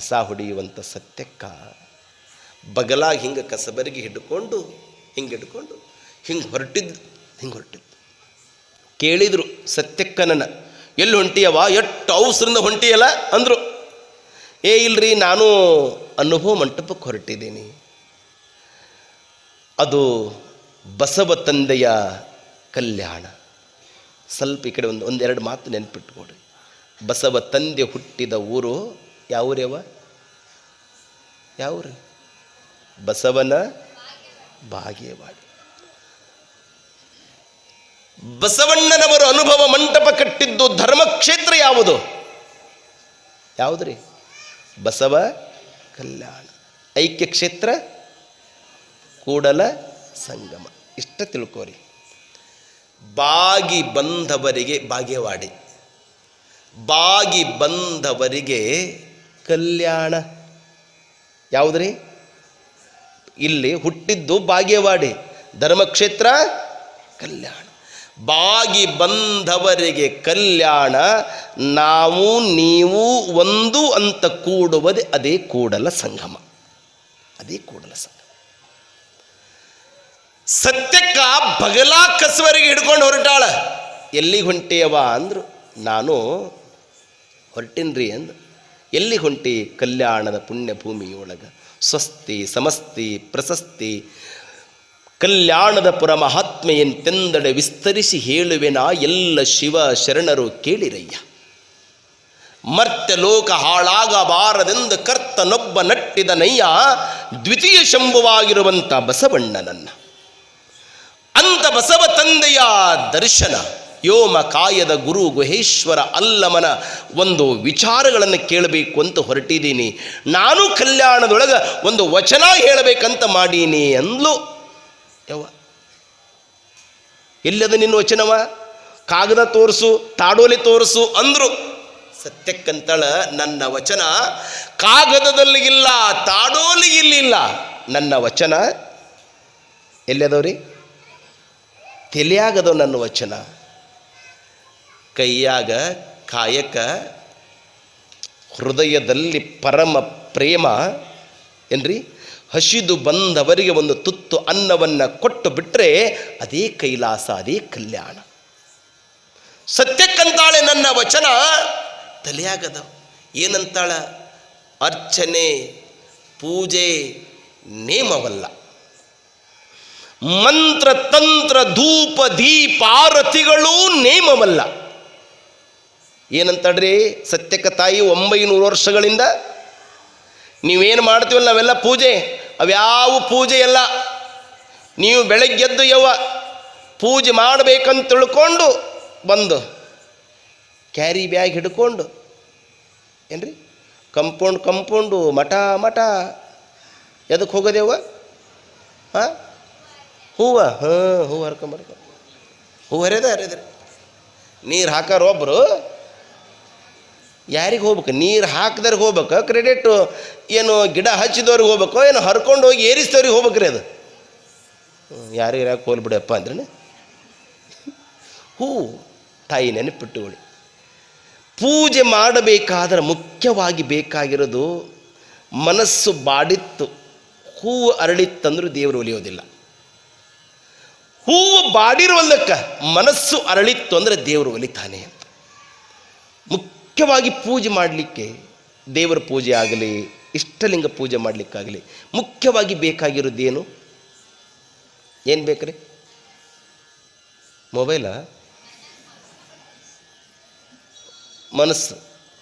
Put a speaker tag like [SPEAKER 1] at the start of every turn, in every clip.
[SPEAKER 1] ಕಸ ಹೊಡೆಯುವಂಥ ಸತ್ಯಕ್ಕ ಬಗಲಾಗಿ ಹಿಂಗೆ ಕಸಬರಿಗೆ ಹಿಡ್ಕೊಂಡು, ಹಿಂಗೆ ಹಿಡ್ಕೊಂಡು, ಹಿಂಗೆ ಹೊರಟಿದ್ದು ಹಿಂಗೆ ಹೊರಟಿದ್ದು. ಕೇಳಿದರು ಸತ್ಯಕ್ಕನನ್ನು ಎಲ್ಲಿ ಹೊಂಟಿಯವ ಎಷ್ಟು ಅವಸರಿಂದ ಹೊಂಟಿಯಲ್ಲ? ಅಂದರು. ಏ, ಇಲ್ರಿ, ನಾನು ಅನುಭವ ಮಂಟಪಕ್ಕೆ ಹೊರಟಿದ್ದೀನಿ. ಅದು ಬಸವ ತಂದೆಯ ಕಲ್ಯಾಣ. ಸ್ವಲ್ಪ ಈ ಕಡೆ ಒಂದು, ಒಂದೆರಡು ಮಾತು ನೆನ್ಪಿಟ್ಕೊಡ್ರಿ ಬಸವ ತಂದೆ ಹುಟ್ಟಿದ ಊರು ಯಾವ ಊರ್ಯವ ಯಾವ್ರಿ? ಬಸವನ ಬಾಗೇವಾಡಿ. ಬಸವಣ್ಣನವರು ಅನುಭವ ಮಂಟಪ ಕಟ್ಟಿದ್ದು ಧರ್ಮಕ್ಷೇತ್ರ ಯಾವುದು? ಯಾವುದ್ರಿ? ಬಸವ ಕಲ್ಯಾಣ. ಐಕ್ಯ ಕ್ಷೇತ್ರ ಕೂಡಲ ಸಂಗಮ. ಇಷ್ಟ ತಿಳ್ಕೋರಿ. ಬಾಗಿ ಬಂದವರಿಗೆ ಭಾಗ್ಯವಾಡಿ ಬಾಗಿ ಬಂದವರಿಗೆ ಕಲ್ಯಾಣ. ಯಾವುದ್ರಿ? ಇಲ್ಲಿ ಹುಟ್ಟಿದ್ದು ಬಾಗೇವಾಡಿ. ಧರ್ಮಕ್ಷೇತ್ರ, ಕಲ್ಯಾಣ. ಬಾಗಿ ಬಂದವರಿಗೆ ಕಲ್ಯಾಣ, ನಾವು, ನೀವು, ಒಂದು ಅಂತ ಕೂಡುವುದೇ ಅದೇ ಕೂಡಲ ಸಂಗಮ. ಅದೇ ಕೂಡಲ ಸಂಗಮ. ಸತ್ಯಕ್ಕ ಬಗಲಾ ಕಸವರಿಗೆ ಹಿಡ್ಕೊಂಡು ಹೊರಟಾಳ. ಎಲ್ಲಿಗೆ ಹೊಂಟಿಯವ ಅಂದರು, ನಾನು ಹೊರಟಿನ್ರಿ ಅಂದು. ಎಲ್ಲಿ ಹೊಂಟಿ ಕಲ್ಯಾಣದ ಪುಣ್ಯ ಭೂಮಿಯೊಳಗ ಸ್ವಸ್ತಿ, ಸಮಸ್ತಿ, ಪ್ರಶಸ್ತಿ, ಕಲ್ಯಾಣದ ಪುರ ಮಹಾತ್ಮೆಯಂತೆಂದಡೆ ವಿಸ್ತರಿಸಿ ಹೇಳುವೆನ ಎಲ್ಲ ಶಿವ ಶರಣರು ಕೇಳಿರಯ್ಯ. ಮರ್ತ್ಯ ಲೋಕ ಹಾಳಾಗಬಾರದೆಂದು ಕರ್ತನೊಬ್ಬ ನಟ್ಟಿದ ನಯ್ಯ ದ್ವಿತೀಯ ಶಂಭುವಾಗಿರುವಂಥ ಬಸವಣ್ಣನನ್ನ. ಅಂತ ಬಸವ ತಂದೆಯ ದರ್ಶನ. ಯೋಮ ಕಾಯದ ಗುರು ಗುಹೇಶ್ವರ ಅಲ್ಲಮನ ಒಂದು ವಿಚಾರಗಳನ್ನು ಕೇಳಬೇಕು ಅಂತ ಹೊರಟಿದ್ದೀನಿ. ನಾನು ಕಲ್ಯಾಣದೊಳಗೆ ಒಂದು ವಚನ ಹೇಳಬೇಕಂತ ಮಾಡೀನಿ ಅಂದ್ಲು. ಯವ್ವ. ಎಲ್ಲದ ನಿನ್ನ ವಚನವ? ಕಾಗದ ತೋರಿಸು, ತಾಡೋಲಿ ತೋರಿಸು ಅಂದ್ರು. ಸತ್ಯಕ್ಕಂತಳ, ನನ್ನ ವಚನ ಕಾಗದದಲ್ಲಿ ಇಲ್ಲ, ತಾಡೋಲಿ ಇಲ್ಲಿಲ್ಲ ನನ್ನ ವಚನ ಎಲ್ಲದವ್ರಿ? ತಿಳಿಯಾಗದವು ನನ್ನ ವಚನ. ಕೈಯಾಗ ಕಾಯಕ ಹೃದಯದಲ್ಲಿ ಪರಮ ಪ್ರೇಮ ಏನ್ರಿ? ಹಸಿದು ಬಂದವರಿಗೆ ಒಂದು ತುತ್ತು ಅನ್ನವನ್ನು ಕೊಟ್ಟು ಬಿಟ್ಟರೆ ಅದೇ ಕೈಲಾಸ, ಅದೇ ಕಲ್ಯಾಣ. ಸತ್ಯಕ್ಕಂತಾಳೆ ನನ್ನ ವಚನ ತಲೆಯಾಗದ ಏನಂತಾಳ? ಅರ್ಚನೆ, ಪೂಜೆ, ನೇಮವಲ್ಲ. ಮಂತ್ರ ತಂತ್ರ ಧೂಪ, ದೀಪ, ಆರತಿಗಳೂ ನೇಮವಲ್ಲ. ಏನಂತಡ್ರಿ ಸತ್ಯಕ ತಾಯಿ ಒಂಬೈನೂರು ವರ್ಷಗಳಿಂದ ನೀವೇನು ಮಾಡ್ತೀವಲ್ಲ ನಾವೆಲ್ಲ ಪೂಜೆ? ಅವ್ಯಾವ ಪೂಜೆ ಎಲ್ಲ? ನೀವು ಬೆಳಗ್ಗೆದ್ದು ಯವ್ವ ಪೂಜೆ ಮಾಡಬೇಕಂತ ತಿಳ್ಕೊಂಡು ಬಂದು ಕ್ಯಾರಿ ಬ್ಯಾಗ್ ಹಿಡ್ಕೊಂಡು ಏನ್ರಿ? ಕಂಪೌಂಡ್, ಕಂಪೌಂಡು, ಮಠ ಮಠ. ಎದಕ್ಕೆ ಹೋಗೋದೇವ ಹಾಂ? ಹೂವ? ಹಾಂ, ಹೂವು ಹರ್ಕೊಂಬರ್ಕ ಹೂವು ಹರಿದ ಹರಿದ್ರಿ ನೀರು ಹಾಕೋರು ಒಬ್ಬರು ಯಾರಿಗೆ ಹೋಗ್ಬೇಕು? ನೀರು ಹಾಕಿದವ್ರಿಗೆ ಹೋಗ್ಬೇಕು ಕ್ರೆಡಿಟು ಏನು ಗಿಡ ಹಚ್ಚಿದವ್ರಿಗೆ ಹೋಗ್ಬೇಕು, ಏನು ಹರ್ಕೊಂಡು ಹೋಗಿ ಏರಿಸಿದವ್ರಿಗೆ ಹೋಗ್ಬೇಕ್ರಿ ಅದು. ಯಾರಿಗೆ ಯಾಕೆ ಹೋಲ್ಬಿಡಪ್ಪ ಅಂದ್ರೆ ಹೂ, ತಾಯಿ ನೆನಪಿಟ್ಟುಕೊಳ್ಳಿ. ಪೂಜೆ ಮಾಡಬೇಕಾದ್ರೆ ಮುಖ್ಯವಾಗಿ ಬೇಕಾಗಿರೋದು ಮನಸ್ಸು ಬಾಡಿತ್ತು ಹೂವು ಅರಳಿತ್ತಂದ್ರೂ ದೇವರು ಒಲಿಯೋದಿಲ್ಲ ಹೂವು ಬಾಡಿರುವಲ್ಲಕ್ಕ ಮನಸ್ಸು ಅರಳಿತ್ತು ಅಂದರೆ ದೇವರು ಒಲಿತಾನೆ ಮುಖ್ಯವಾಗಿ ಪೂಜೆ ಮಾಡಲಿಕ್ಕೆ ದೇವರ ಪೂಜೆ ಆಗಲಿ, ಇಷ್ಟಲಿಂಗ ಪೂಜೆ ಮಾಡಲಿಕ್ಕಾಗಲಿ, ಮುಖ್ಯವಾಗಿ ಬೇಕಾಗಿರೋದೇನು ಏನು ಬೇಕ್ರಿ? ಮೊಬೈಲ? ಮನಸ್ಸು,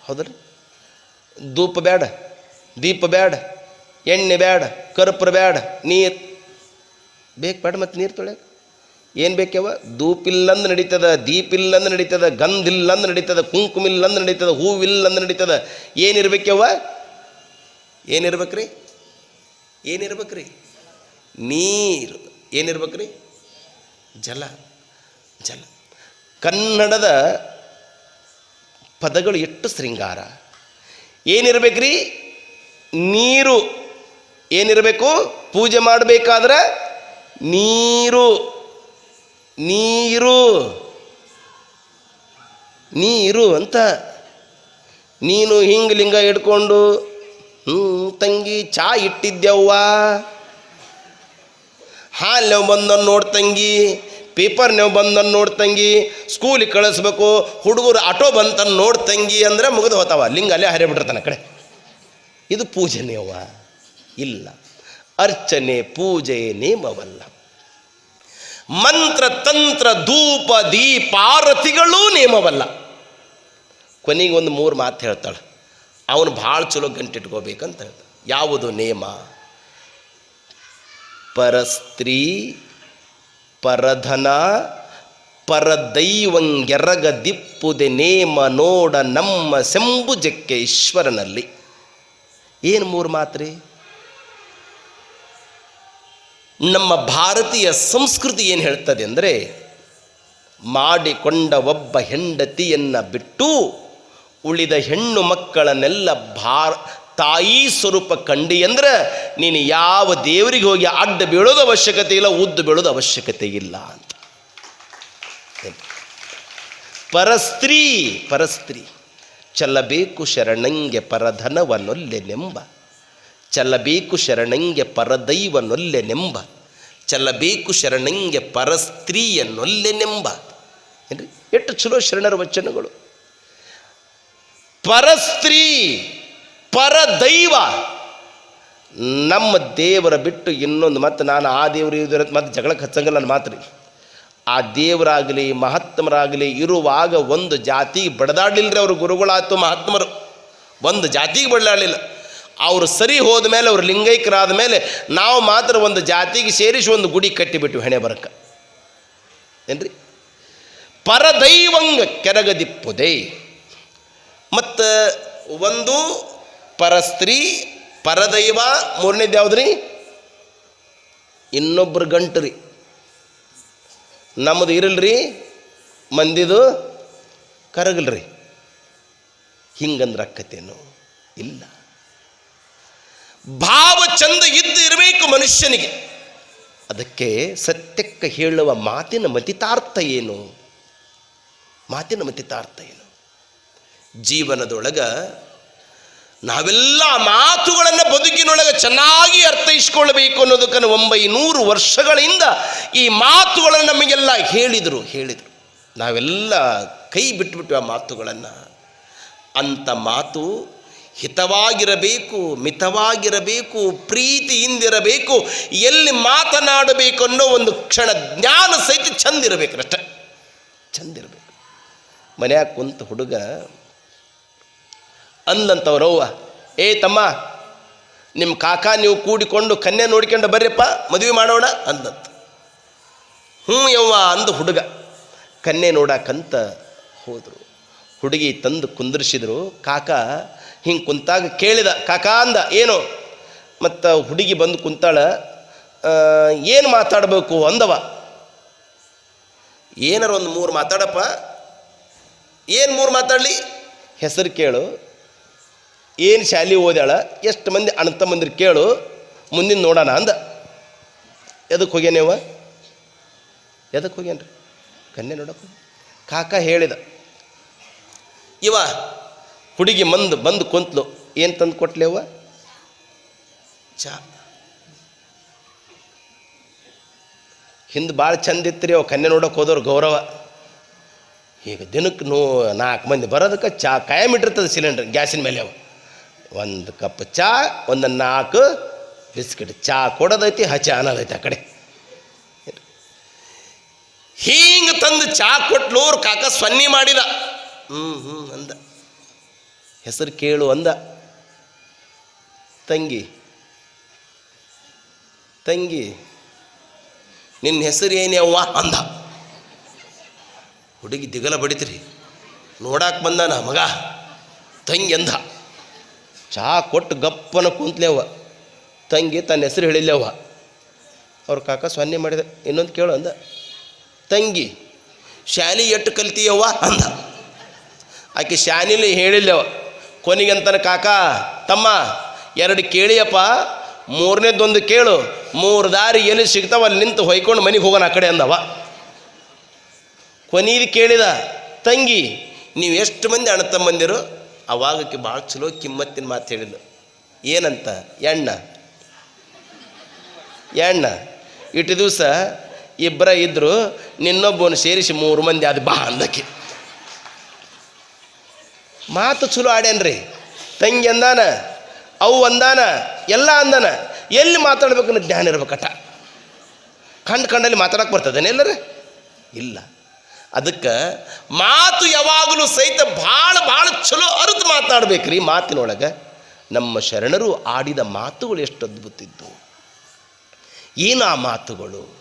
[SPEAKER 1] ಹೌದ್ರಿ? ಧೂಪ ಬೇಡ, ದೀಪ ಬೇಡ, ಎಣ್ಣೆ ಬೇಡ, ಕರ್ಪೂರ ಬೇಡ, ನೀರು. ಬೇಕು ಬೇಡ ಮತ್ತು ನೀರು ತೊಳ್ಯಾಕ? ಏನು ಬೇಕ್ಯವ? ಧೂಪಿಲ್ಲಂದು ನಡೀತದ, ದೀಪಿಲ್ಲಂದು ನಡೀತದ ಗಂಧ ಇಲ್ಲಂದು ನಡೀತದ ಕುಂಕುಮ ಇಲ್ಲಂದು ನಡೀತದ, ಹೂವಿಲ್ಲಂದು ನಡೀತದ. ಏನಿರ್ಬೇಕ್ಯವ? ಏನಿರ್ಬೇಕ್ರಿ? ಏನಿರ್ಬೇಕ್ರಿ? ನೀರು. ಏನಿರ್ಬೇಕ್ರಿ? ಜಲ. ಜಲ. ಕನ್ನಡದ ಪದಗಳು ಎಷ್ಟು ಶೃಂಗಾರ? ಏನಿರ್ಬೇಕ್ರಿ? ನೀರು. ಏನಿರಬೇಕು? ಪೂಜೆ ಮಾಡಬೇಕಾದ್ರೆ ನೀರು. ನೀರು. ನೀರು ಅಂತ. ನೀನು ಹಿಂಗೆ ಲಿಂಗ ಹಿಡ್ಕೊಂಡು ಹ್ಞೂ ತಂಗಿ ಚಾ ಇಟ್ಟಿದ್ದೆವ್ವ ಹಾಲು ನೀವು ಬಂದನ್ನು ನೋಡಿ ತಂಗಿ, ಪೇಪರ್ ನೀವು ಬಂದನ್ನು ನೋಡಿ ತಂಗಿ ಸ್ಕೂಲಿಗೆ ಕಳಿಸ್ಬೇಕು, ಹುಡುಗರು ಆಟೋ ಬಂತನ್ನು ನೋಡಿ ತಂಗಿ ಅಂದರೆ ಮುಗಿದು ಹೋತಾವ. ಲಿಂಗ ಅಲ್ಲೇ ಹರಿಬಿಟ್ಟಿರ್ತಾನೆ ಕಡೆ. ಇದು ಪೂಜನೆಯವ್ವ ಇಲ್ಲ. ಅರ್ಚನೆ ಪೂಜೆ ನೇಮವಲ್ಲ. ಮಂತ್ರ ತಂತ್ರ ಧೂಪ ದೀಪಾರತಿಗಳೂ ನೇಮವಲ್ಲ ಕೊನೆಗೆ ಒಂದು ಮೂರು ಮಾತು ಹೇಳ್ತಾಳೆ. ಅವನು ಭಾಳ ಚಲೋ ಗಂಟಿಟ್ಕೋಬೇಕಂತ ಹೇಳ್ತಾಳೆ. ಯಾವುದು ನೇಮ ಪರಸ್ತ್ರೀ ಪರಧನ ಪರದೈವಂಗೆರಗ ದಿಪ್ಪುದೆ ನೇಮ ನೋಡ ನಮ್ಮ ಸೆಂಬುಜಕ್ಕೆ ಈಶ್ವರನಲ್ಲಿ. ಏನು ಮೂರು ಮಾತ್ರಿ? ನಮ್ಮ ಭಾರತೀಯ ಸಂಸ್ಕೃತಿ ಏನು ಹೇಳ್ತದೆ ಅಂದರೆ, ಮಾಡಿಕೊಂಡ ಒಬ್ಬ ಹೆಂಡತಿಯನ್ನು ಬಿಟ್ಟು ಉಳಿದ ಹೆಣ್ಣು ಮಕ್ಕಳನ್ನೆಲ್ಲ ಭಾರ, ತಾಯಿ ಸ್ವರೂಪ ಕಂಡಿ ಅಂದ್ರೆ, ನೀನು ಯಾವ ದೇವರಿಗೆ ಹೋಗಿ ಅಡ್ಡ ಬೀಳೋದು ಅವಶ್ಯಕತೆ ಇಲ್ಲ, ಉದ್ದು ಬೀಳೋದು ಅವಶ್ಯಕತೆ ಇಲ್ಲ ಅಂತ. ಪರಸ್ತ್ರೀ ಪರಸ್ತ್ರೀ ಚಲ್ಲಬೇಕು ಶರಣಂಗೆ ಪರಧನವನೊಲ್ಲೆನೆಂಬ ಚಲ್ಲಬೇಕು ಶರಣಂಗೆ ಪರದೈವನೊಲ್ಲೆನೆಂಬ ಚಲ್ಲಬೇಕು ಶರಣಂಗೆ ಪರಸ್ತ್ರೀಯನೊಲ್ಲೆನೆಂಬ ಏನ್ರಿ? ಎಷ್ಟು ಚಲೋ ಶರಣರ ವಚನಗಳು. ಪರಸ್ತ್ರೀ, ಪರದೈವ. ನಮ್ಮ ದೇವರ ಬಿಟ್ಟು ಇನ್ನೊಂದು ಮತ್ತು ನಾನು ಆ ದೇವರು ಇದ್ರ ಮತ್ತೆ ಜಗಳಕ್ಕೆ ಹಚ್ಚಂಗಲ್ಲ ನನ್ನ ಮಾತ್ರ. ರೀ ಆ ದೇವರಾಗಲಿ, ಮಹಾತ್ಮರಾಗಲಿ ಇರುವಾಗ ಒಂದು ಜಾತಿಗೆ ಬಡದಾಡಲಿಲ್ಲರಿ ಅವರು ಗುರುಗಳಾಯ್ತು ಮಹಾತ್ಮರು. ಒಂದು ಜಾತಿಗೆ ಬಡದಾಡಲಿಲ್ಲ. ಅವರು ಸರಿ ಹೋದ ಮೇಲೆ ಅವರು ಲಿಂಗೈಕ್ಯರಾದ ಮೇಲೆ ನಾವು ಮಾತ್ರ ಒಂದು ಜಾತಿಗೆ ಸೇರಿಸಿ ಒಂದು ಗುಡಿ ಕಟ್ಟಿಬಿಟ್ಟು ಹೆಣೆ ಬರಕ. ಏನ್ರಿ? ಪರದೈವಂಗ ಕೆರಗದಿಪ್ಪುದೇ. ಮತ್ತು ಒಂದು ಪರಸ್ತ್ರೀ ಪರದೈವ ಮೂರನೇದು ಯಾವುದ್ರಿ? ಇನ್ನೊಬ್ಬರು ಗಂಟು ರೀ ನಮ್ಮದು ಇರಲ್ರಿ, ಮಂದಿದು ಕರಗಲ್ರಿ. ಹಿಂಗಂದ್ರೆ ಅಕ್ಕತೇನು? ಇಲ್ಲ. ಭಾವ ಚಂದ ಇದ್ದು ಇರಬೇಕು ಮನುಷ್ಯನಿಗೆ. ಅದಕ್ಕೆ ಸತ್ಯಕ್ಕೆ ಹೇಳುವ ಮಾತಿನ ಮತಿತಾರ್ಥ ಏನು? ಮಾತಿನ ಮತಿತಾರ್ಥ ಏನು? ಜೀವನದೊಳಗ ನಾವೆಲ್ಲ ಮಾತುಗಳನ್ನು ಬದುಕಿನೊಳಗೆ ಚೆನ್ನಾಗಿ ಅರ್ಥೈಸ್ಕೊಳ್ಬೇಕು ಅನ್ನೋದಕ್ಕನ್ನು ಒಂಬೈನೂರು ವರ್ಷಗಳಿಂದ ಈ ಮಾತುಗಳನ್ನು ನಮಗೆಲ್ಲ ಹೇಳಿದರು ಹೇಳಿದರು. ನಾವೆಲ್ಲ ಕೈ ಬಿಟ್ಬಿಟ್ಟು ಆ ಮಾತುಗಳನ್ನು. ಅಂಥ ಮಾತು ಹಿತವಾಗಿರಬೇಕು, ಮಿತವಾಗಿರಬೇಕು, ಪ್ರೀತಿಯಿಂದಿರಬೇಕು, ಎಲ್ಲಿ ಮಾತನಾಡಬೇಕು ಅನ್ನೋ ಒಂದು ಕ್ಷಣ ಜ್ಞಾನ ಸಹಿತ ಚಂದಿರಬೇಕು ಅಷ್ಟೆ ಚಂದಿರಬೇಕು. ಮನ್ಯಾಗ ಕುಂತ ಹುಡುಗ ಅಂದಂಥವ್ರವ್ವ ಏ ತಮ್ಮ ನಿಮ್ಮ ಕಾಕ ನೀವು ಕೂಡಿಕೊಂಡು ಕನ್ಯೆ ನೋಡ್ಕೊಂಡು ಬರ್ರಿಪ್ಪ, ಮದುವೆ ಮಾಡೋಣ? ಅಂದಂತ. ಹ್ಞೂ ಯವ್ವ, ಅಂದು ಹುಡುಗ. ಕನ್ಯೆ ನೋಡಕ್ಕಂತ ಹೋದರು. ಹುಡುಗಿ ತಂದು ಕುಂದರ್ಸಿದ್ರು, ಕಾಕ ಹಿಂಗೆ ಕುಂತಾಗ ಕೇಳಿದ, ಕಾಕಾ ಅಂದ, ಏನು? ಮತ್ತು ಹುಡುಗಿ ಬಂದು ಕುಂತಾಳ ಏನು ಮಾತಾಡಬೇಕು? ಅಂದವ. ಏನಾರ ಒಂದು ಮೂರು ಮಾತಾಡಪ್ಪ. ಏನು ಮೂರು ಮಾತಾಡಲಿ? ಹೆಸರು ಕೇಳು. ಏನು ಶಾಲೆ ಓದ್ಯಾಳ? ಎಷ್ಟು ಮಂದಿ ಅಣ್ಣ ಮಂದಿರು ಕೇಳು, ಮುಂದಿನ ನೋಡೋಣ ಅಂದ. ಎದಕ್ಕೆ ಹೋಗ್ಯಾನೇವ ಎದಕ್ಕೆ ಹೋಗ್ಯಾನ್ರಿ? ಕನ್ಯೆ ನೋಡಕ್ಕೆ ಕಾಕ ಹೇಳಿದ. ಇವ ಹುಡುಗಿ ಮಂದು ಬಂದು ಕುಂತ್ಲು, ಏನು ತಂದು ಕೊಟ್ಲೇವ ಚಾ. ಹಿಂದೆ ಭಾಳ ಚಂದ ಇತ್ತು ರೀ ಅವು ಕನ್ಯೆ ನೋಡೋಕೆ ಹೋದವ್ರು ಗೌರವ. ಈಗ ದಿನಕ್ಕೆ ನೂ ನಾಲ್ಕು ಮಂದಿ ಬರೋದಕ್ಕೆ ಚಾ ಕಾಯಂ ಇಟ್ಟಿರ್ತದೆ ಸಿಲಿಂಡ್ರ್ ಗ್ಯಾಸಿನ ಮೇಲೆ ಅವ. ಒಂದು ಕಪ್ ಚಾ, ಒಂದು ನಾಲ್ಕು ಬಿಸ್ಕಿಟ್. ಚಾ ಕೊಡೋದೈತಿ ಹಚ್ಚ ಅನ್ನೋದೈತಿ ಆ ಕಡೆ. ಹಿಂಗೆ ತಂದು ಚಾ ಕೊಟ್ಲು ಅವ್ರ ಕಾಕ ಸೊನ್ನಿ ಮಾಡಿದ. ಹ್ಞೂ ಹ್ಞೂ ಅಂದ. ಹೆಸರು ಕೇಳು ಅಂದ. ತಂಗಿ ತಂಗಿ, ನಿನ್ನ ಹೆಸರು ಏನ್ಯವ್ವ ಅಂದ. ಹುಡುಗಿ ದಿಗಲ ಬಡಿತ್ರಿ. ನೋಡಾಕ್ ಬಂದಾನ ಮಗ. ತಂಗಿ ಅಂದ. ಚಹಾ ಕೊಟ್ಟು ಗಪ್ಪನ ಕುಂತ್ಲೇವ ತಂಗಿ ತನ್ನ ಹೆಸರು ಹೇಳಿಲ್ಲವ ಅವ್ರ ಕಾಕ ಸೊನ್ನೆ ಮಾಡಿದ. ಇನ್ನೊಂದು ಕೇಳು ಅಂದ. ತಂಗಿ, ಶಾಲಿ ಎಟ್ಟು ಕಲ್ತೀಯವ್ವ ಅಂದ. ಆಕೆ ಶಾಲಿಲಿ ಹೇಳಿಲ್ಲವ ಕೊನೆಗಂತನ ಕಾಕ, ತಮ್ಮ, ಎರಡು ಕೇಳಿಯಪ್ಪ, ಮೂರನೇದೊಂದು ಕೇಳು, ಮೂರು ದಾರಿ ಎಲ್ಲಿ ಸಿಗ್ತಾವ ಅಲ್ಲಿ ನಿಂತು ಹೊಯ್ಕೊಂಡು ಮನೆಗೆ ಹೋಗೋಣ ಆ ಕಡೆ ಅಂದವ. ಕೊನೀದು ಕೇಳಿದ, ತಂಗಿ, ನೀವು ಎಷ್ಟು ಮಂದಿ ಅಣ್ಣ ತಮ್ಮಂದಿರು ಅವಾಗಕ್ಕೆ ಭಾಳ ಚಲೋ ಕಿಮ್ಮತ್ತಿನ ಮಾತು ಹೇಳಿದ್ಲು. ಏನಂತ? ಎಣ್ಣ. ಎಣ್ಣ ಇಟ್ಟು ದಿವಸ ಇಬ್ಬರ ಇದ್ದರು ನಿನ್ನೊಬ್ಬನ ಸೇರಿಸಿ ಮೂರು ಮಂದಿ ಅದು ಬಾ ಅಂದಕ್ಕೆ. ಮಾತು ಚಲೋ ಆಡ್ಯಾನ್ರಿ. ತಂಗಿ ಅಂದಾನ, ಅವು ಅಂದಾನ, ಎಲ್ಲ ಅಂದಾನ. ಎಲ್ಲಿ ಮಾತಾಡ್ಬೇಕು ಅನ್ನೋ ಜ್ಞಾನ ಇರ್ಬೇಕಟ. ಕಂಡು ಕಂಡಲ್ಲಿ ಮಾತಾಡಕ್ಕೆ ಬರ್ತದೇನೆ ಎಲ್ಲರ ಇಲ್ಲ. ಅದಕ್ಕೆ ಮಾತು ಯಾವಾಗಲೂ ಸಹಿತ ಭಾಳ ಭಾಳ ಚಲೋ ಅರ್ಥ ರೀ ಮಾತಿನೊಳಗೆ. ನಮ್ಮ ಶರಣರು ಆಡಿದ ಮಾತುಗಳು ಎಷ್ಟು ಅದ್ಭುತ ಇದ್ದವು. ಏನು ಆ ಮಾತುಗಳು?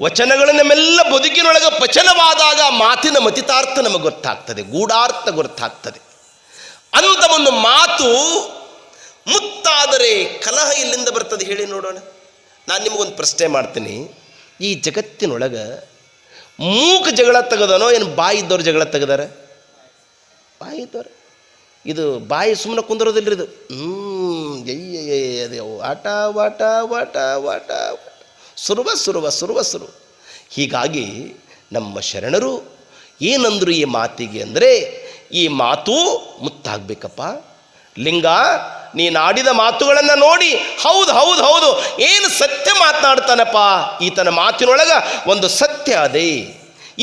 [SPEAKER 1] ವಚನಗಳು ನಮ್ಮೆಲ್ಲ ಬದುಕಿನೊಳಗೆ ಪಚನವಾದಾಗ ಮಾತಿನ ಮತಿತಾರ್ಥ ನಮಗೆ ಗೊತ್ತಾಗ್ತದೆ, ಗೂಢಾರ್ಥ ಗೊತ್ತಾಗ್ತದೆ. ಅಂತ ಒಂದು ಮಾತು ಮುತ್ತಾದರೆ ಕಲಹ ಇಲ್ಲಿಂದ ಬರ್ತದೆ ಹೇಳಿ ನೋಡೋಣ. ನಾನು ನಿಮಗೊಂದು ಪ್ರಶ್ನೆ ಮಾಡ್ತೀನಿ. ಈ ಜಗತ್ತಿನೊಳಗೆ ಮೂಕ ಜಗಳ ತೆಗೆದನೋ ಏನು ಬಾಯಿ ಇದ್ದವ್ರು ಜಗಳ ತೆಗೆದಾರ? ಬಾಯಿ ಇದ್ದವ್ರು. ಇದು ಬಾಯಿ ಸುಮ್ಮನೆ ಕುಂದಿರೋದಿಲ್ಲ ಇದು. ಹ್ಞೂ ಅದೇ ವಾಟ ವಾಟ ವಾಟ ವಾಟ ವಾಟ ಸುರುವ ಸುರುವ ಸುರುವ ಸುರು. ಹೀಗಾಗಿ ನಮ್ಮ ಶರಣರು ಏನಂದರು ಈ ಮಾತಿಗೆ ಅಂದರೆ, ಈ ಮಾತು ಮುತ್ತಾಗಬೇಕಪ್ಪ. ಲಿಂಗ ನೀನು ಆಡಿದ ಮಾತುಗಳನ್ನು ನೋಡಿ, ಹೌದು ಹೌದು ಹೌದು, ಏನು ಸತ್ಯ ಮಾತನಾಡ್ತಾನಪ್ಪ ಈತನ ಮಾತಿನೊಳಗೆ? ಒಂದು ಸತ್ಯ ಅದೇ.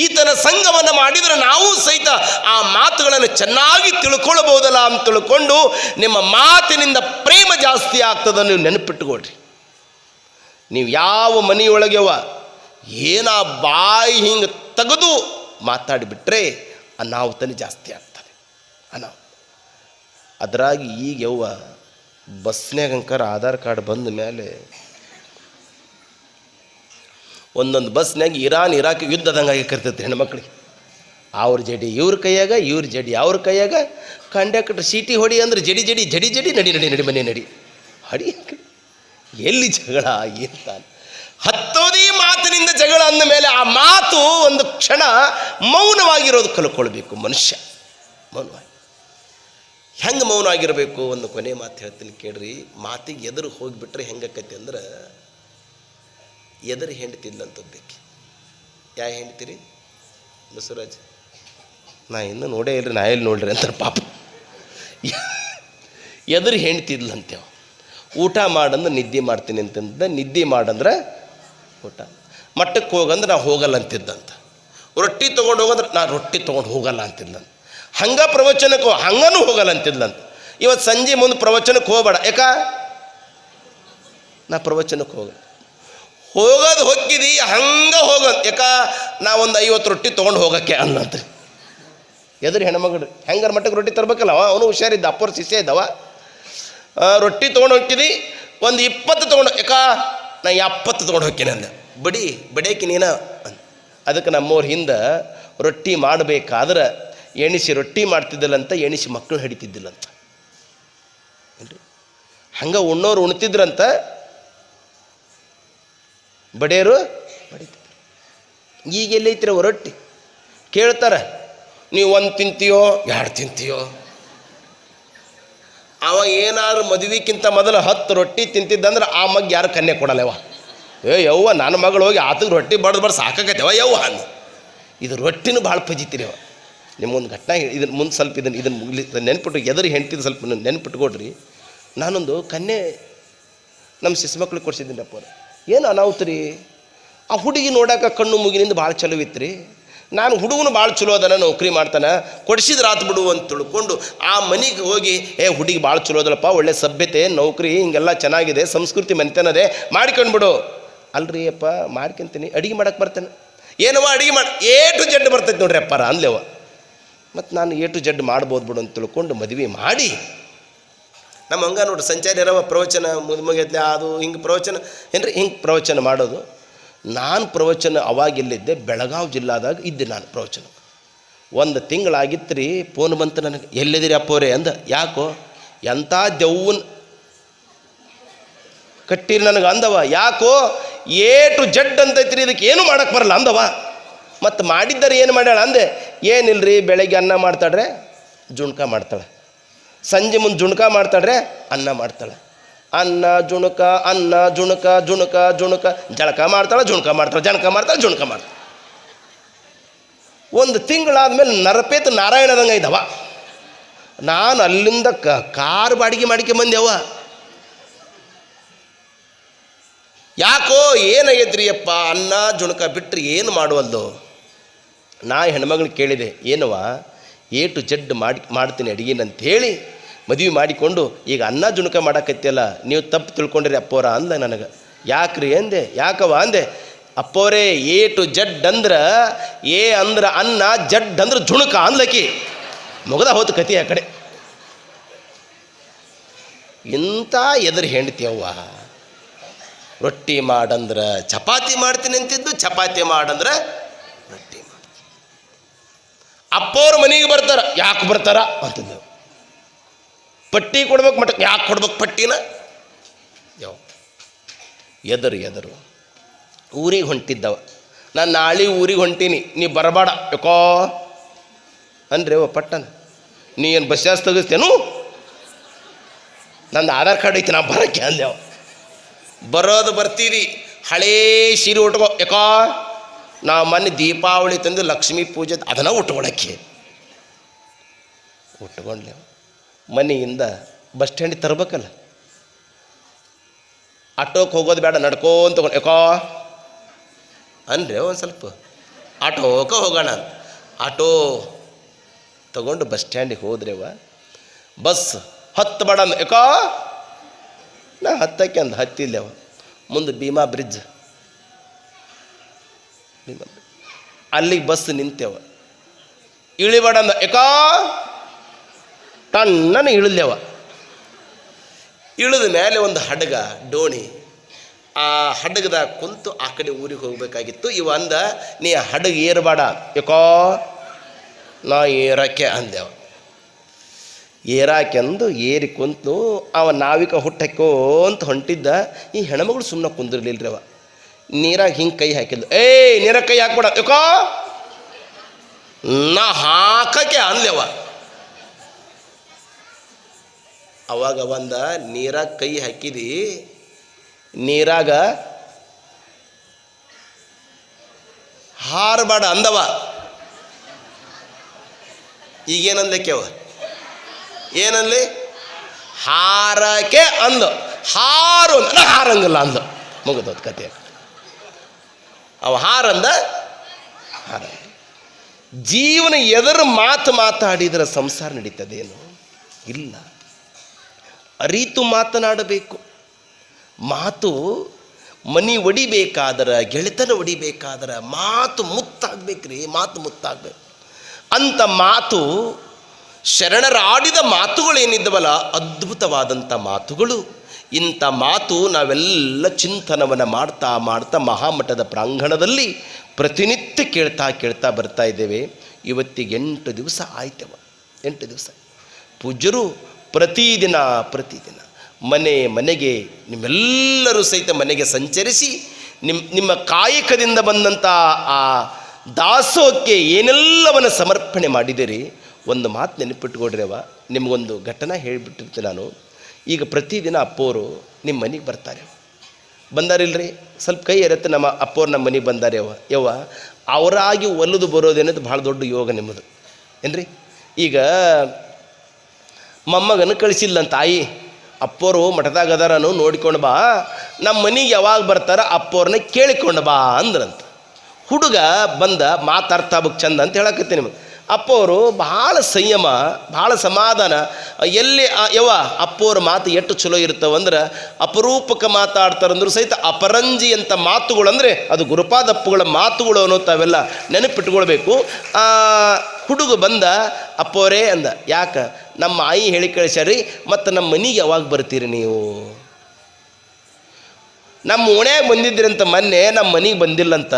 [SPEAKER 1] ಈತನ ಸಂಘವನ್ನು ಮಾಡಿದರೆ ನಾವು ಸಹಿತ ಆ ಮಾತುಗಳನ್ನು ಚೆನ್ನಾಗಿ ತಿಳ್ಕೊಳ್ಬೋದಲ್ಲ ಅಂತ ತಿಳ್ಕೊಂಡು ನಿಮ್ಮ ಮಾತಿನಿಂದ ಪ್ರೇಮ ಜಾಸ್ತಿ ಆಗ್ತದ ನೀವು ನೆನಪಿಟ್ಟುಕೊಳ್ರಿ. ನೀವು ಯಾವ ಮನೆಯೊಳಗೆವ ಏನ ಬಾಯಿ ಹಿಂಗೆ ತೆಗೆದು ಮಾತಾಡಿಬಿಟ್ರೆ ಅನಾಹುತನೇ ಜಾಸ್ತಿ ಆಗ್ತದೆ. ಅನಾಹುತ ಅದರಾಗಿ ಈಗ ಯವ್ವ ಬಸ್ನ್ಯಾಗ ಅಂಕರ ಆಧಾರ್ ಕಾರ್ಡ್ ಬಂದ ಮೇಲೆ ಒಂದೊಂದು ಬಸ್ನಾಗ ಇರಾನ್, ಇರಾಕ್ ಯುದ್ಧದಂಗಾಗಿ ಕರ್ತೈತೆ ಹೆಣ್ಮಕ್ಳಿಗೆ. ಅವ್ರ ಜಡಿ ಇವ್ರ ಕೈಯಾಗ, ಇವ್ರ ಜಡಿ ಅವ್ರ ಕೈಯಾಗ ಕಂಡಕ್ಟರ್ ಸೀಟಿ ಹೊಡಿ ಅಂದ್ರೆ ಜಡಿ ಜಡಿ ಜಡಿ ಜಡಿ ನಡಿ ನಡಿ ನಡಿ, ಮನೆ ನಡಿ. ಹಡಿ ಎಲ್ಲಿ ಜಗಳ ಅಂತ ಹತ್ತೋದೇ ಮಾತಿನಿಂದ ಜಗಳ ಅಂದ ಮೇಲೆ ಆ ಮಾತು ಒಂದು ಕ್ಷಣ ಮೌನವಾಗಿರೋದು ಕಲ್ಕೊಳ್ಬೇಕು ಮನುಷ್ಯ. ಮೌನವಾಗಿ. ಹೆಂಗೆ ಮೌನ ಆಗಿರಬೇಕು ಒಂದು ಕೊನೆ ಮಾತು ಹೇಳ್ತೀನಿ ಕೇಳ್ರಿ. ಮಾತಿಗೆ ಎದುರು ಹೋಗಿಬಿಟ್ರೆ ಹೆಂಗಕ್ಕೈತಿ ಅಂದ್ರೆ ಎದುರು ಹೆಂಡ್ತಿದ್ಲಂತದ್ದಕ್ಕೆ ಯಾ ಹೆಂಡ್ತೀರಿ? ಬಸವರಾಜ್ ನಾ ಇನ್ನೂ ನೋಡೇ ಇಲ್ರಿ, ನಾ ಎಲ್ಲಿ ನೋಡ್ರಿ ಅಂತಾರೆ ಪಾಪ. ಎದುರು ಹೆಂಡ್ತಿದ್ಲಂತೇವ ಊಟ ಮಾಡಂದ್ರೆ ನಿದ್ದೆ ಮಾಡ್ತೀನಿ ಅಂತಂದ ನಿದ್ದೆ ಮಾಡಂದ್ರೆ ಊಟ. ಮಟ್ಟಕ್ಕೆ ಹೋಗಂದ್ರೆ ನಾ ಹೋಗಲ್ಲ ಅಂತಿದ್ದಂತ. ರೊಟ್ಟಿ ತೊಗೊಂಡು ಹೋಗಂದ್ರೆ ನಾ ರೊಟ್ಟಿ ತೊಗೊಂಡು ಹೋಗಲ್ಲ ಅಂತಿದ್ದಂತ. ಹಂಗ ಪ್ರವಚನಕ್ಕೆ ಹಂಗನೂ ಹೋಗಲ್ಲ ಅಂತಿದ್ಲಂತ ಇವತ್ತು ಸಂಜೆ ಮುಂದೆ ಪ್ರವಚನಕ್ಕೆ ಹೋಗಬೇಡ. ಯಾಕ? ನಾ ಪ್ರವಚನಕ್ಕೆ ಹೋಗ ಹೋಗೋದು ಹೊಕ್ಕಿದಿ, ಹಂಗೆ ಹೋಗ ಯಾಕ? ನಾ ಒಂದು ಐವತ್ತು ರೊಟ್ಟಿ ತೊಗೊಂಡು ಹೋಗೋಕ್ಕೆ ಅನ್ನಂತ ಎದುರು ಹೆಣ್ಮಗಳು, ಹೆಂಗಾರ ಮಟ್ಟಕ್ಕೆ ರೊಟ್ಟಿ ತರಬೇಕಲ್ಲ? ಅವ, ಅವನು ಹುಷಾರಿದ್ದ, ಅಪ್ಪರ ಶಿಷ್ಯ ಇದ್ದವ. ರೊಟ್ಟಿ ತೊಗೊಂಡು ಹೋಗ್ತೀನಿ. ಒಂದು ಇಪ್ಪತ್ತು ತೊಗೊಂಡು ಯಾಕಾ? ನಾ ಎಪ್ಪತ್ತು ತೊಗೊಂಡು ಹೋಗ್ತೀನಿ ಅಂದೆ. ಬಡಿ ಬಡಿಯಕ್ಕೆ ನೀನ ಅಂದ. ಅದಕ್ಕೆ ನಮ್ಮವ್ರ ಹಿಂದೆ ರೊಟ್ಟಿ ಮಾಡಬೇಕಾದ್ರೆ ಎಣಿಸಿ ರೊಟ್ಟಿ ಮಾಡ್ತಿದ್ದಿಲ್ಲಂತ ಎಣಿಸಿ ಮಕ್ಕಳು ಹಿಡಿತಿದ್ದಿಲ್ಲಂತ. ಏನ್ರಿ? ಹಂಗೆ ಉಣ್ಣೋರು ಉಣ್ತಿದ್ರಂತ ಬಡಿಯರು ಬಡಿತಿದ್ರು ಈಗ ಎಲ್ಲೈತಿರ ರೊಟ್ಟಿ? ಕೇಳ್ತಾರೆ, ನೀವು ಒಂದು ತಿಂತೀಯೋ, ಎರಡು ತಿಂತೀಯೋ? ಅವ ಏನಾದ್ರು ಮದುವೆಕ್ಕಿಂತ ಮೊದಲು ಹತ್ತು ರೊಟ್ಟಿ ತಿಂತಿದ್ದಂದ್ರೆ ಆ ಮಗ್ ಯಾರು ಕನ್ಯೆ ಕೊಡಲ್ಲವ ಏ ಯವ್ವ, ನನ್ನ ಮಗಳು ಹೋಗಿ ಆತಗೆ ರೊಟ್ಟಿ ಬಡ್ದು ಬಡ್ದು ಸಾಕಾಗತ್ತವ ಯವ್ವ ಅಂದ. ಇದು ರೊಟ್ಟಿನೂ ಭಾಳ ಪಜಿತಿರಿ ಅವ. ನಿಮ್ಮೊಂದು ಘಟನೆ ಇದನ್ನು ಮುಂದೆ ಸ್ವಲ್ಪ ಇದನ್ನು ಇದನ್ನು ಮುಗಿಲಿ ನೆನ್ಪಿಟ್ಟು ಎದುರು ಹೆಂಡ್ತಿದ್ದು ಸ್ವಲ್ಪ ನೆನ್ಪಿಟ್ಕೊಡ್ರಿ. ನಾನೊಂದು ಕನ್ಯೆ ನಮ್ಮ ಶಿಶು ಮಕ್ಳಿಗೆ ಕೊಡ್ಸಿದ್ದೀನಿ ಅಪ್ಪ ಏನು ಅನಾಹುತ ರೀ ಆ ಹುಡುಗಿ ನೋಡಾಕ ಕಣ್ಣು ಮುಗಿನಿಂದ ಭಾಳ ಚಲೋ ಇತ್ತು ರೀ ನಾನು ಹುಡುಗನು ಭಾಳ ಚಲೋ ಅದನ ನೌಕರಿ ಮಾಡ್ತಾನೆ, ಕೊಡಿಸಿದ್ರೆ ಆತು ಬಿಡು ಅಂತ ತಿಳ್ಕೊಂಡು ಆ ಮನೆಗೆ ಹೋಗಿ, ಏ, ಹುಡುಗಿ ಭಾಳ ಚಲೋ ಅದಲ್ಲಪ್ಪ ಒಳ್ಳೆ ಸಭ್ಯತೆ, ನೌಕರಿ, ಹಿಂಗೆಲ್ಲ ಚೆನ್ನಾಗಿದೆ, ಸಂಸ್ಕೃತಿ ಮನೆತನದೇ ಮಾಡ್ಕೊಂಡ್ಬಿಡು ಅಲ್ರಿ ಅಪ್ಪ, ಮಾಡ್ಕೊಂತೀನಿ, ಅಡುಗೆ ಮಾಡಕ್ಕೆ ಬರ್ತೇನೆ. ಏನವ ಅಡುಗೆ ಮಾಡಿ ಏ ಟು ಜಡ್ ಬರ್ತೈತೆ ನೋಡ್ರಿ ಅಪ್ಪಾರ ಅಂದ್ಲೇವ. ಮತ್ತು ನಾನು ಏ ಟು ಜಡ್ ಮಾಡ್ಬೋದು ಬಿಡು ಅಂತ ತಿಳ್ಕೊಂಡು ಮದುವೆ ಮಾಡಿ. ನಮ್ಮ ಹಂಗ ನೋಡ್ರಿ ಸಂಚಾರಿ ಇರವ ಪ್ರವಚನ ಮುಗಿತ್ಲೆ ಅದು ಹಿಂಗೆ ಪ್ರವಚನ, ಏನ್ರಿ ಹಿಂಗೆ ಪ್ರವಚನ ಮಾಡೋದು? ನಾನು ಪ್ರವಚನ ಅವಾಗ ಎಲ್ಲಿದ್ದೆ ಬೆಳಗಾವಿ ಜಿಲ್ಲಾದಾಗ ಇದ್ದೆ ನಾನು ಪ್ರವಚನ. ಒಂದು ತಿಂಗಳಾಗಿತ್ತು ರೀ ಫೋನ್ ಬಂತು ನನಗೆ, ಎಲ್ಲಿದ್ದೀರಿ ಅಪ್ಪೋರೆ ಅಂದ, ಯಾಕೋ ಎಂಥ ದೆವ್ವನ್ ಕಟ್ಟಿರಿ ನನಗೆ ಅಂದವ, ಯಾಕೋ ಏ ಟು ಜಡ್ ಅಂತೈತ್ರಿ, ಇದಕ್ಕೆ ಏನು ಮಾಡಕ್ಕೆ ಬರಲ್ಲ ಅಂದವ. ಮತ್ತು ಮಾಡಿದ್ದಾರೆ ಏನು ಮಾಡ್ಯಾಳ ಅಂದೆ, ಏನಿಲ್ರಿ, ಬೆಳಗ್ಗೆ ಅನ್ನ ಮಾಡ್ತಾಡ್ರೆ ಜುಣ್ಕ ಮಾಡ್ತಾಳೆ. ಸಂಜೆ ಮುಂದೆ ಜುಣ್ಕ ಮಾಡ್ತಾಡ್ರೆ ಅನ್ನ ಮಾಡ್ತಾಳೆ. ಅನ್ನ, ಜುಣಕ ಅನ್ನ, ಜುಣಕ ಜುಣಕ ಜುಣಕ. ಜಳಕ ಮಾಡ್ತಾಳೆ, ಜುಣಕ ಮಾಡ್ತಾಳೆ, ಜಣಕ ಮಾಡ್ತಾಳೆ, ಜುಣಕ ಮಾಡ್ತಾಳೆ. ಒಂದು ತಿಂಗಳಾದ್ಮೇಲೆ ನರಪೇತ ನಾರಾಯಣದಂಗೆ ಇದ್ದವ ನಾನು ಅಲ್ಲಿಂದ ಕ, ಕಾರ್ ಬಾಡಿಗೆ ಮಾಡಿಕೆ ಬಂದೆವ ಯಾಕೋ ಏನಾಗೈತ್ರಿ ಅಪ್ಪ ಅನ್ನ, ಜುಣಕ ಬಿಟ್ಟರೆ ಏನು ಮಾಡುವಲ್ದು? ನಾ ಹೆಣ್ಮಗಳು ಕೇಳಿದೆ ಏನವ ಏಟು ಜಡ್ ಮಾಡಿ, ಮಾಡ್ತೀನಿ ಅಡಿಗೆನಂತ ಹೇಳಿ ಮದುವೆ ಮಾಡಿಕೊಂಡು, ಈಗ ಅನ್ನ ಜುಣಕ ಮಾಡಕತ್ತಿಯಲ್ಲ, ನೀವು ತಪ್ಪು ತಿಳ್ಕೊಂಡ್ರಿ ಅಪ್ಪೋರ ಅಂದ ನನಗೆ. ಯಾಕ್ರಿ? ಅಂದೆ. ಯಾಕವ ಅಂದೆ. ಅಪ್ಪೋರೇ, ಎ ಟು ಜಡ್ ಅಂದ್ರೆ ಏ ಅಂದ್ರೆ ಅನ್ನ, ಜಡ್ ಅಂದ್ರೆ ಜುಣಕ ಅಂದ್ಲಕಿ. ಮುಗದ ಹೋತು ಕತಿ ಆ ಕಡೆ. ಇಂಥ ಎದುರು ಹೆಂಡ್ತಿಯವ್ವ. ರೊಟ್ಟಿ ಮಾಡಂದ್ರೆ ಚಪಾತಿ ಮಾಡ್ತೀನಿ ಅಂತಿದ್ದು, ಚಪಾತಿ ಮಾಡಂದ್ರೆ ರೊಟ್ಟಿ ಮಾಡ್ತೀನಿ. ಅಪ್ಪವ್ರ ಮನೆಗೆ ಬರ್ತಾರ, ಯಾಕೆ ಬರ್ತಾರ? ಅಂತಿದ್ದೆವು ಪಟ್ಟಿ ಕೊಡ್ಬೇಕು ಮಠಕ್ಕೆ, ಯಾಕೆ ಕೊಡ್ಬೇಕು ಪಟ್ಟಿನ? ಯಾವ ಎದರು ಎದರು. ಊರಿಗೆ ಹೊಂಟಿದ್ದವ. ನಾನು ನಾಳೆ ಊರಿಗೆ ಹೊಂಟೀನಿ, ನೀ ಬರಬೇಡ. ಯಾಕೋ ಅನ್ರಿ ಓ ಪಟ್ಟನ ನೀ ಏನು ಬಸ್ ಚಾರ್ಜ್ ತೆಗಿಸ್ತೇನು? ನಂದು ಆಧಾರ್ ಕಾರ್ಡ್ ಐತಿ, ನಾ ಬರೋಕ್ಕೆ ಅಂದೆ ಅವ. ಬರೋದು ಬರ್ತೀರಿ, ಹಳೇ ಸೀರೆ ಉಟ್ಕೋ. ಯಾಕೋ ನಾವು ಮೊನ್ನೆ ದೀಪಾವಳಿ ತಂದು ಲಕ್ಷ್ಮೀ ಪೂಜೆ, ಅದನ್ನು ಉಟ್ಕೊಳಕ್ಕೆ. ಉಟ್ಕೊಂಡ್ಲೆ ಮನೆಯಿಂದ ಬಸ್ ಸ್ಟ್ಯಾಂಡಿಗೆ ತರ್ಬೇಕಲ್ಲ. ಆಟೋಕ್ಕೆ ಹೋಗೋದು ಬೇಡ, ನಡ್ಕೋಂತ ಯಾಕೋ? ಅನ್ರಿ ಒಂದು ಸ್ವಲ್ಪ. ಆಟೋಕ್ಕೆ ಹೋಗೋಣ ಆಟೋ ತಗೊಂಡು ಬಸ್ ಸ್ಟ್ಯಾಂಡಿಗೆ ಹೋದ್ರೆವ, ಬಸ್ ಹತ್ತು ಬೇಡ ಯಾಕೋ? ನಾ ಹತ್ತಕ್ಕೆ ಅಂದ ಹತ್ತಿಲ್ಲವ ಮುಂದೆ ಭೀಮಾ ಬ್ರಿಡ್ಜ್. ಅಲ್ಲಿಗೆ ಬಸ್ ನಿಂತೇವ ಇಳಿಬೇಡ ಅಂದ. ಯಾಕೋ? ಟಣ್ಣನ ಇಳಿದೆವ ಇಳಿದ ಮೇಲೆ ಒಂದು ಹಡಗ, ಡೋಣಿ, ಆ ಹಡಗದಾಗ ಕುಂತು ಆ ಕಡೆ ಊರಿಗೆ ಹೋಗಬೇಕಾಗಿತ್ತು. ಇವ ಅಂದ, ನೀ ಹಡಗ ಏರ್ಬೇಡ. ಯಾಕೋ? ನಾ ಏರಾಕೆ ಅಂದೆವ. ಏರಾಕೆಂದು ಏರಿ ಕುಂತು ಅವ ನಾವಿಕ ಹುಟ್ಟಕ್ಕೋ ಅಂತ ಹೊಂಟಿದ್ದ. ಈ ಹೆಣ್ಮಗಳು ಸುಮ್ಮನೆ ಕುಂದಿರ್ಲಿಲ್ರಿ ಅವ ನೀರಾಗ ಹಿಂಗೆ ಕೈ ಹಾಕಿದ್ಲು. ಏಯ್, ನೀರಾಗ ಕೈ ಹಾಕ್ಬೇಡ. ಯಾಕೋ? ನಾ ಹಾಕಕ್ಕೆ ಅಂದೆವ. ಅವಾಗ ಒಂದ ನೀರಾಗ ಕೈ ಹಾಕಿದಿ. ನೀರಾಗ ಹಾರಬೇಡ ಅಂದವ. ಈಗೇನಂದಕ್ಕೆವ ಏನಲ್ಲಿ ಹಾರಕ್ಕೆ ಅಂದ. ಹಾರು ಅಂದ. ಹಾರಂಗಿಲ್ಲ ಅಂದ. ಮುಗಿದೋದು ಕತೆ. ಅವ ಹಾರಂದ ಹಾರ. ಜೀವನ ಎದುರು ಮಾತು ಮಾತಾಡಿದ್ರೆ ಸಂಸಾರ ನಡೀತದೇನು? ಇಲ್ಲ. ಅರಿತು ಮಾತನಾಡಬೇಕು. ಮಾತು ಮನಿ ಒಡಿಬೇಕಾದ್ರೆ, ಗೆಳೆತನ ಒಡಿಬೇಕಾದ್ರೆ, ಮಾತು ಮುತ್ತಾಗ್ಬೇಕ್ರಿ, ಮಾತು ಮುತ್ತಾಗ್ಬೇಕು. ಅಂಥ ಮಾತು ಶರಣರಾಡಿದ ಮಾತುಗಳೇನಿದ್ದವಲ್ಲ ಅದ್ಭುತವಾದಂಥ ಮಾತುಗಳು. ಇಂಥ ಮಾತು ನಾವೆಲ್ಲ ಚಿಂತನವನ್ನು ಮಾಡ್ತಾ ಮಾಡ್ತಾ ಮಹಾಮಠದ ಪ್ರಾಂಗಣದಲ್ಲಿ ಪ್ರತಿನಿತ್ಯ ಕೇಳ್ತಾ ಕೇಳ್ತಾ ಬರ್ತಾ ಇದ್ದೇವೆ. ಇವತ್ತಿಗೆ ಎಂಟು ದಿವಸ ಆಯ್ತವ. ಎಂಟು ದಿವಸ. ಪೂಜ್ಯರು ಪ್ರತಿದಿನ ಪ್ರತಿದಿನ ಮನೆ, ಮನೆಗೆ, ನಿಮ್ಮೆಲ್ಲರೂ ಸಹಿತ ಮನೆಗೆ ಸಂಚರಿಸಿ ನಿಮ್ಮ ನಿಮ್ಮ ಕಾಯಕದಿಂದ ಬಂದಂಥ ಆ ದಾಸೋಹಕ್ಕೆ ಏನೆಲ್ಲವನ್ನು ಸಮರ್ಪಣೆ ಮಾಡಿದಿರಿ, ಒಂದು ಮಾತು ನೆನಪಿಟ್ಕೊಡ್ರವ ನಿಮಗೊಂದು ಘಟನೆ ಹೇಳಿಬಿಟ್ಟಿರ್ತೀನಿ ನಾನು. ಈಗ ಪ್ರತಿದಿನ ಅಪ್ಪೋರು ನಿಮ್ಮ ಮನೆಗೆ ಬರ್ತಾರೆ. ಬಂದಾರಿಲ್ರಿ? ಸ್ವಲ್ಪ ಕೈ ಎರತ್ತೆ ನಮ್ಮ ಅಪ್ಪೋರು ನಮ್ಮ ಮನೆಗೆ ಬಂದಾರೆ ಅವ ಯವ್ವ, ಅವರಾಗಿ ಒಲಿದು ಬರೋದೇನದು ಭಾಳ ದೊಡ್ಡ ಯೋಗ ನಿಮ್ಮದು ಏನ್ರಿ? ಈಗ ಮೊಮ್ಮಗನ ಕಳಿಸಿಲ್ಲ ತಾಯಿ. ಅಪ್ಪೋರು ಮಠದಾಗ ಅದಾರನು, ನೋಡ್ಕೊಂಡು ಬಾ. ನಮ್ಮ ಮನೆಗೆ ಯಾವಾಗ ಬರ್ತಾರ ಅಪ್ಪೋರನ್ನ ಕೇಳಿಕೊಂಡು ಬಾ ಅಂದ್ರಂತ. ಹುಡುಗ ಬಂದ ಮಾತಾಡ್ತಾ ಬುಕ್ ಚಂದ ಅಂತ ಹೇಳಕತ್ತೆ ನಿಮಗೆ. ಅಪ್ಪೋರು ಭಾಳ ಸಂಯಮ, ಭಾಳ ಸಮಾಧಾನ. ಎಲ್ಲಿ ಯವ ಅಪ್ಪೋರ ಮಾತು ಎಷ್ಟು ಚಲೋ ಇರ್ತಾವಂದ್ರೆ ಅಪರೂಪಕ್ಕೆ ಮಾತಾಡ್ತಾರಂದ್ರು ಸಹಿತ ಅಪರಂಜಿ ಅಂತ ಮಾತುಗಳು ಅಂದರೆ ಅದು ಗುರುಪಾದಪ್ಪುಗಳ ಮಾತುಗಳು ಅನ್ನೋ ತಾವೆಲ್ಲ ನೆನಪಿಟ್ಕೊಳ್ಬೇಕು. ಹುಡುಗ ಬಂದ, ಅಪ್ಪೋರೇ ಅಂದ, ಯಾಕೆ? ನಮ್ಮ ಆಯಿ ಹೇಳಿ ಕಳಿಸ್ಯಾರಿ ಮತ್ತು ನಮ್ಮ ಮನೆಗೆ ಯಾವಾಗ ಬರ್ತೀರಿ ನೀವು? ನಮ್ಮ ಓಣ್ಯಾಗ ಬಂದಿದ್ರಂತ ಮೊನ್ನೆ, ನಮ್ಮ ಮನೆಗೆ ಬಂದಿಲ್ಲಂತ,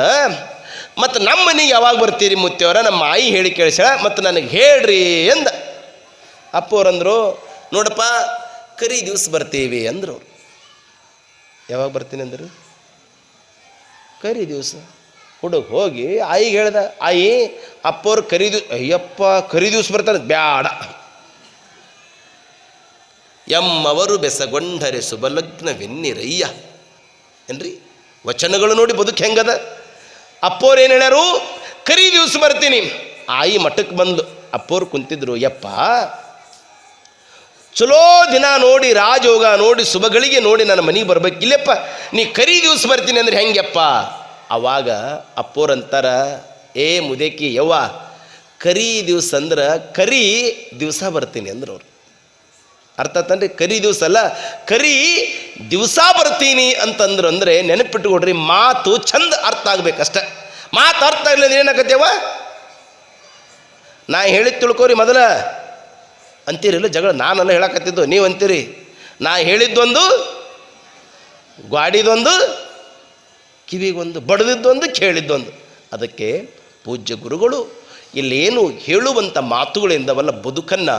[SPEAKER 1] ಮತ್ತು ನಮ್ಮ ಮನೆಗೆ ಯಾವಾಗ ಬರ್ತೀರಿ ಮುತ್ತೆಯವರ, ನಮ್ಮ ಆಯಿ ಹೇಳಿ ಕೇಳಿಸ್ಯಾಳ, ಮತ್ತು ನನಗೆ ಹೇಳ್ರಿ ಅಂದ. ಅಪ್ಪವ್ರಂದರು, ನೋಡಪ್ಪ, ಕರಿ ದಿವಸ ಬರ್ತೀವಿ ಅಂದರು. ಯಾವಾಗ ಬರ್ತೀನಿ ಅಂದರು? ಕರಿ ದಿವಸ. ಹುಡುಗ ಹೋಗಿ ಆಯಿಗೆ ಹೇಳ್ದ, ಆಯಿ, ಅಪ್ಪವ್ರು ಕರಿ ಅಯ್ಯಪ್ಪ, ಕರಿ ದಿವ್ಸ ಬರ್ತಾರೆ ಬ್ಯಾಡ. ಎಮ್ಮವರು ಬೆಸಗೊಂಡರೆ ಸುಬಲಗ್ನವೆನ್ನಿರಯ್ಯ ಏನ್ರಿ? ವಚನಗಳು ನೋಡಿ ಬದುಕು ಹೆಂಗದ? ಅಪ್ಪೋರು ಏನು ಹೇಳ್ಯಾರು? ಕರಿ ದಿವಸ ಬರ್ತೀನಿ. ಆಯಿ ಮಠಕ್ಕೆ ಬಂದು ಅಪ್ಪೋರು ಕುಂತಿದ್ರು, ಯಪ್ಪ, ಚಲೋ ದಿನ ನೋಡಿ, ರಾಜಯೋಗ ನೋಡಿ, ಶುಭಗಳಿಗೆ ನೋಡಿ ನನ್ನ ಮನೆಗೆ ಬರ್ಬೇಕು. ಇಲ್ಲಪ್ಪ, ನೀ ಕರಿ ದಿವಸ ಬರ್ತೀನಿ ಅಂದ್ರೆ ಹೆಂಗೆಪ್ಪ ಅವಾಗ ಅಪ್ಪೋರಂತಾರ ಏ ಮುದೇಕಿ ಯವ್ವ ಕರಿ ದಿವಸ ಅಂದ್ರೆ ಕರಿ ದಿವಸ ಬರ್ತೀನಿ ಅಂದ್ರೆ ಅವ್ರು. ಅರ್ಥ ತಂದ್ರೆ? ಕರಿ ದಿವಸ ಅಲ್ಲ. ಕರಿ ದಿವಸ ಬರ್ತೀನಿ ಅಂತಂದ್ರು ಅಂದರೆ ನೆನಪಿಟ್ಟುಕೊಡ್ರಿ ಮಾತು ಚಂದ ಅರ್ಥ ಆಗ್ಬೇಕಷ್ಟೆ. ಮಾತು ಅರ್ಥ ಆಗಲಿಲ್ಲ ಏನಾಗತ್ತೇವ? ನಾ ಹೇಳಿದ್ ತಿಳ್ಕೊರಿ ಮೊದಲ. ಅಂತೀರಿಲ್ಲ ಜಗಳ, ನಾನೆಲ್ಲ ಹೇಳಕತ್ತಿದ್ದು, ನೀವು ಅಂತೀರಿ. ನಾ ಹೇಳಿದ್ದೊಂದು ಗ್ವಾಡಿದೊಂದು ಕಿವಿಗೊಂದು, ಬಡದಿದ್ದೊಂದು, ಕೇಳಿದ್ದೊಂದು. ಅದಕ್ಕೆ ಪೂಜ್ಯ ಗುರುಗಳು, ಇಲ್ಲೇನು ಹೇಳುವಂಥ ಮಾತುಗಳಿಂದವಲ್ಲ ಬದುಕನ್ನು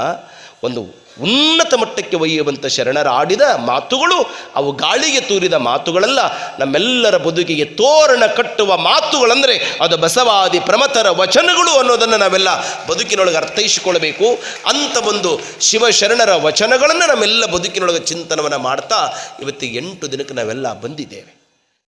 [SPEAKER 1] ಒಂದು ಉನ್ನತ ಮಟ್ಟಕ್ಕೆ ಒಯ್ಯುವಂಥ ಶರಣರ ಆಡಿದ ಮಾತುಗಳು, ಅವು ಗಾಳಿಗೆ ತೂರಿದ ಮಾತುಗಳಲ್ಲ, ನಮ್ಮೆಲ್ಲರ ಬದುಕಿಗೆ ತೋರಣ ಕಟ್ಟುವ ಮಾತುಗಳಂದರೆ ಅದು ಬಸವಾದಿ ಪ್ರಮತರ ವಚನಗಳು ಅನ್ನೋದನ್ನು ನಾವೆಲ್ಲ ಬದುಕಿನೊಳಗೆ ಅರ್ಥೈಸಿಕೊಳ್ಬೇಕು ಅಂಥ ಒಂದು ಶಿವಶರಣರ ವಚನಗಳನ್ನು ನಮ್ಮೆಲ್ಲ ಬದುಕಿನೊಳಗೆ ಚಿಂತನವನ್ನು ಮಾಡ್ತಾ ಇವತ್ತಿಗೆ ಎಂಟು ದಿನಕ್ಕೆ ನಾವೆಲ್ಲ ಬಂದಿದ್ದೇವೆ.